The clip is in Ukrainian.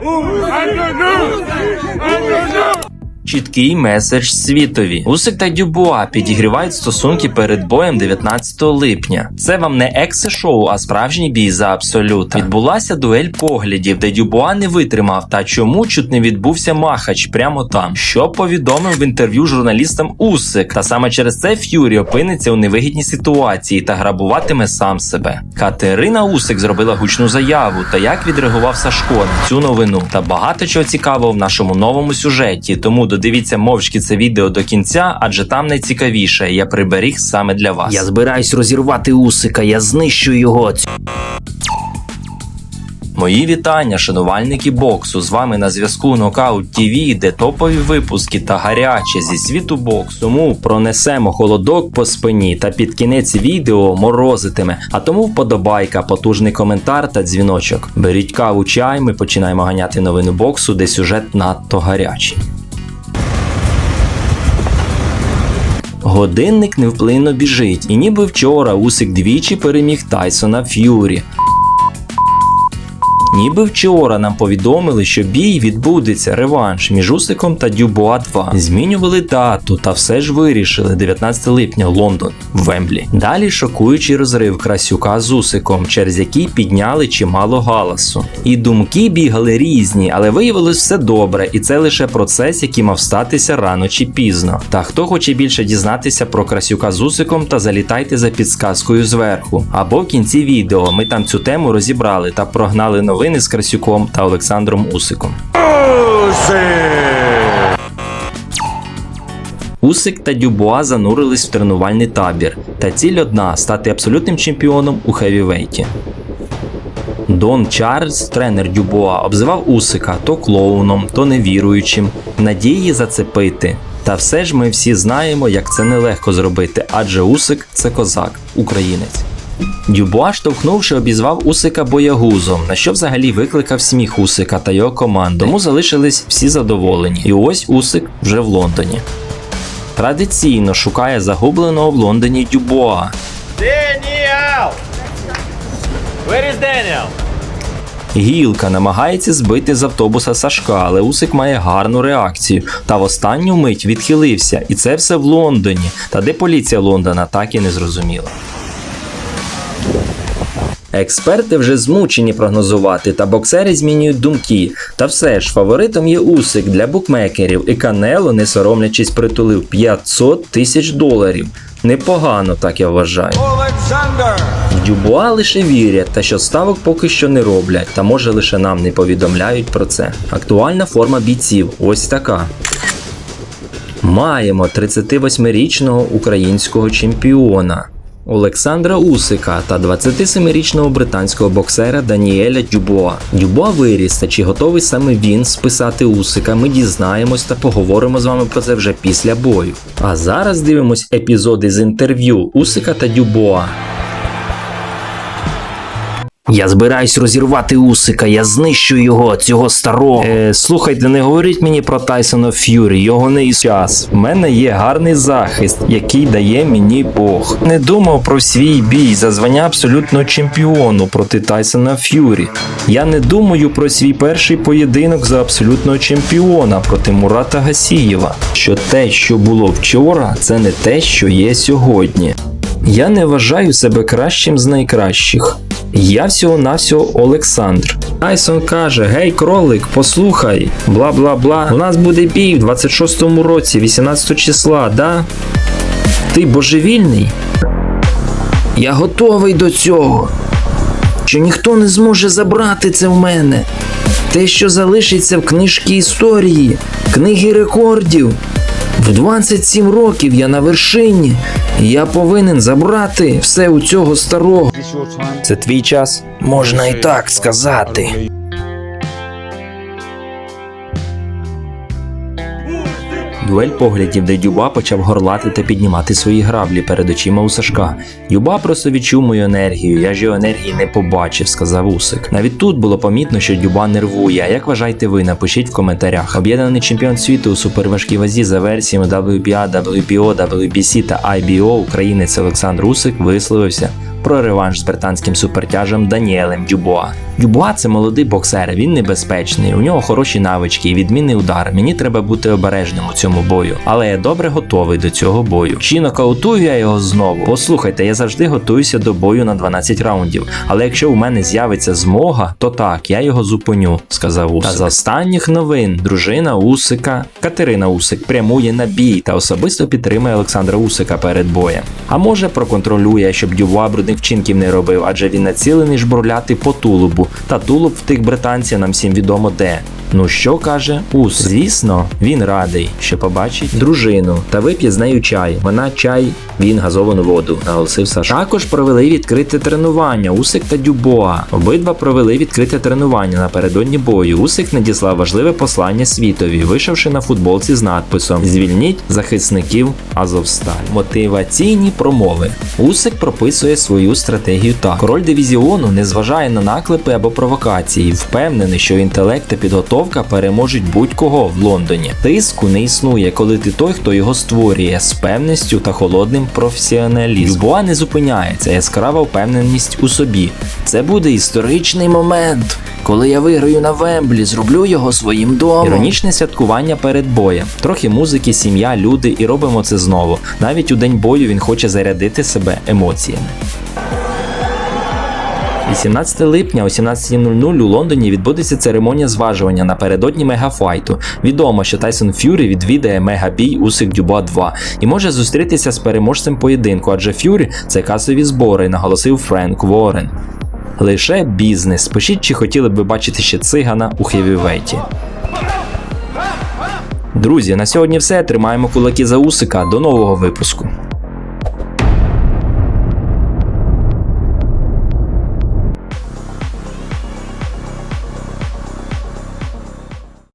Öldürdüm! Öldürdüm! Чіткий меседж світові. Усик та Дюбуа підігрівають стосунки перед боєм 19 липня. Це вам не ексе-шоу, а справжній бій за абсолют. Відбулася дуель поглядів, де Дюбуа не витримав. Та чому чуть не відбувся махач прямо там, що повідомив в інтерв'ю журналістам Усик. Та саме через це Ф'юрі опиниться у невигідній ситуації та грабуватиме сам себе. Катерина Усик зробила гучну заяву та як відреагував Сашко на цю новину. Та багато чого цікавого в нашому новому сюжеті. Тому додивіться мовчки це відео до кінця, адже там найцікавіше. Я приберіг саме для вас. Я збираюсь розірвати Усика, я знищу його. Мої вітання, шанувальники боксу. З вами на зв'язку Нокаут ТВ, де топові випуски та гаряче зі світу боксу. Тому пронесемо холодок по спині та під кінець відео морозитиме. А тому вподобайка, потужний коментар та дзвіночок. Беріть каву, чай, ми починаємо ганяти новини боксу, де сюжет надто гарячий. Годинник невплинно біжить, і ніби вчора Усик двічі переміг Тайсона Ф'юрі. Ніби вчора нам повідомили, що бій відбудеться реванш між Усиком та Дюбуа 2. Змінювали дату та все ж вирішили 19 липня Лондон Вемблі. Далі шокуючий розрив Красюка з Усиком, через який підняли чимало галасу. І думки бігали різні, але виявилось все добре, і це лише процес, який мав статися рано чи пізно. Та хто хоче більше дізнатися про Красюка з Усиком, та залітайте за підсказкою зверху. Або в кінці відео ми там цю тему розібрали та прогнали новини з Красюком та Олександром Усиком. Усик та Дюбуа занурились в тренувальний табір, та ціль одна стати абсолютним чемпіоном у хевівейті. Дон Чарльз, тренер Дюбуа, обзивав Усика то клоуном, то невіруючим, надії зацепити. Та все ж ми всі знаємо, як це нелегко зробити, адже Усик це козак, українець. Дюбуа, штовхнувши, обізвав Усика боягузом, на що взагалі викликав сміх Усика та його команди. Тому залишились всі задоволені. І ось Усик вже в Лондоні. Традиційно шукає загубленого в Лондоні Дюбуа. Daniel! Where is Daniel? Гілка намагається збити з автобуса Сашка, але Усик має гарну реакцію. Та в останню мить відхилився. І це все в Лондоні. Та де поліція Лондона, так і не зрозуміла. Експерти вже змучені прогнозувати, та боксери змінюють думки. Та все ж фаворитом є Усик для букмекерів, і Канело, не соромлячись, притулив 500 тисяч доларів. Непогано, так я вважаю. В Дюбуа лише вірять, та що ставок поки що не роблять, та може лише нам не повідомляють про це. Актуальна форма бійців ось така. Маємо 38-річного українського чемпіона Олександра Усика та 27-річного британського боксера Даніеля Дюбоа. Дюбоа виріс, та чи готовий саме він списати Усика, ми дізнаємось та поговоримо з вами про це вже після бою. А зараз дивимось епізоди з інтерв'ю Усика та Дюбуа. Я збираюсь розірвати Усика, я знищу його, цього старого. Е, слухайте, не говоріть мені про Тайсона Ф'юрі, його не із час. В мене є гарний захист, який дає мені Бог. Не думав про свій бій за звання абсолютного чемпіону проти Тайсона Ф'юрі. Я не думаю про свій перший поєдинок за абсолютного чемпіона проти Мурата Гасієва. Що те, що було вчора, це не те, що є сьогодні. Я не вважаю себе кращим з найкращих. Я всього-навсього Олександр. Тайсон каже: Гей, кролик, послухай, бла бла бла. У нас буде бій в 26-му році, 18 числа, да? Ти божевільний? Я готовий до цього. Що ніхто не зможе забрати це в мене. Те, що залишиться в книжці історії, книги рекордів. В 27 років я на вершині. Я повинен забрати все у цього старого. Це твій час? Можна і так сказати. Дуель поглядів, де Дюба почав горлати та піднімати свої граблі перед очима у Сашка. Дюба просто відчув мою енергію, я ж його енергії не побачив, сказав Усик. Навіть тут було помітно, що Дюба нервує. А як вважаєте ви? Напишіть в коментарях. Об'єднаний чемпіон світу у суперважкій вазі за версіями WBA, WBO, WBC та IBO українець Олександр Усик висловився про реванш з британським супертяжем Даніелем Дюбуа. Дюбуа це молодий боксер, він небезпечний, у нього хороші навички і відмінний удар. Мені треба бути обережним у цьому бою, але я добре готовий до цього бою. Чи нокаутую я його знову? Послухайте, я завжди готуюся до бою на 12 раундів. Але якщо у мене з'явиться змога, то так, я його зупиню, сказав Усик. Та з останніх новин дружина Усика Катерина Усик прямує на бій та особисто підтримує Олександра Усика перед боєм. А може проконтролює, щоб Дюбуа брудних вчинків не робив, адже він націлений жбурляти по тулубу. Та тулуб в тих британців нам всім відомо де. Ну що каже Ус? Звісно, він радий, що побачить дружину та вип'є з нею чай. Вона чай, він газовану воду, наголосив Саша. Також провели відкрите тренування. Усик та Дюбоа. Обидва провели відкрите тренування напередодні бою. Усик надіслав важливе послання світові, вийшовши на футболці з надписом Звільніть захисників Азовсталь. Мотиваційні промови. Усик прописує свою стратегію так. Король дивізіону не зважає на наклепи або провокації, впевнений, що інтелект та підготовка переможуть будь-кого в Лондоні. Тиску не існує, коли ти той, хто його створює з певністю та холодним професіоналізмом. Дюбуа не зупиняється, яскрава впевненість у собі. Це буде історичний момент. Коли я виграю на Вемблі, зроблю його своїм домом. Іронічне святкування перед боєм. Трохи музики, сім'я, люди, і робимо це знову. Навіть у день бою він хоче зарядити себе емоціями. 18 липня о 17.00 у Лондоні відбудеться церемонія зважування напередодні мегафайту. Відомо, що Тайсон Ф'юрі відвідає мегабій Усик Дюба 2 і може зустрітися з переможцем поєдинку, адже Ф'юрі це касові збори, наголосив Френк Ворен. Лише бізнес. Пишіть, чи хотіли б ви бачити ще цигана у хевівейті. Друзі, на сьогодні все. Тримаємо кулаки за Усика. До нового випуску.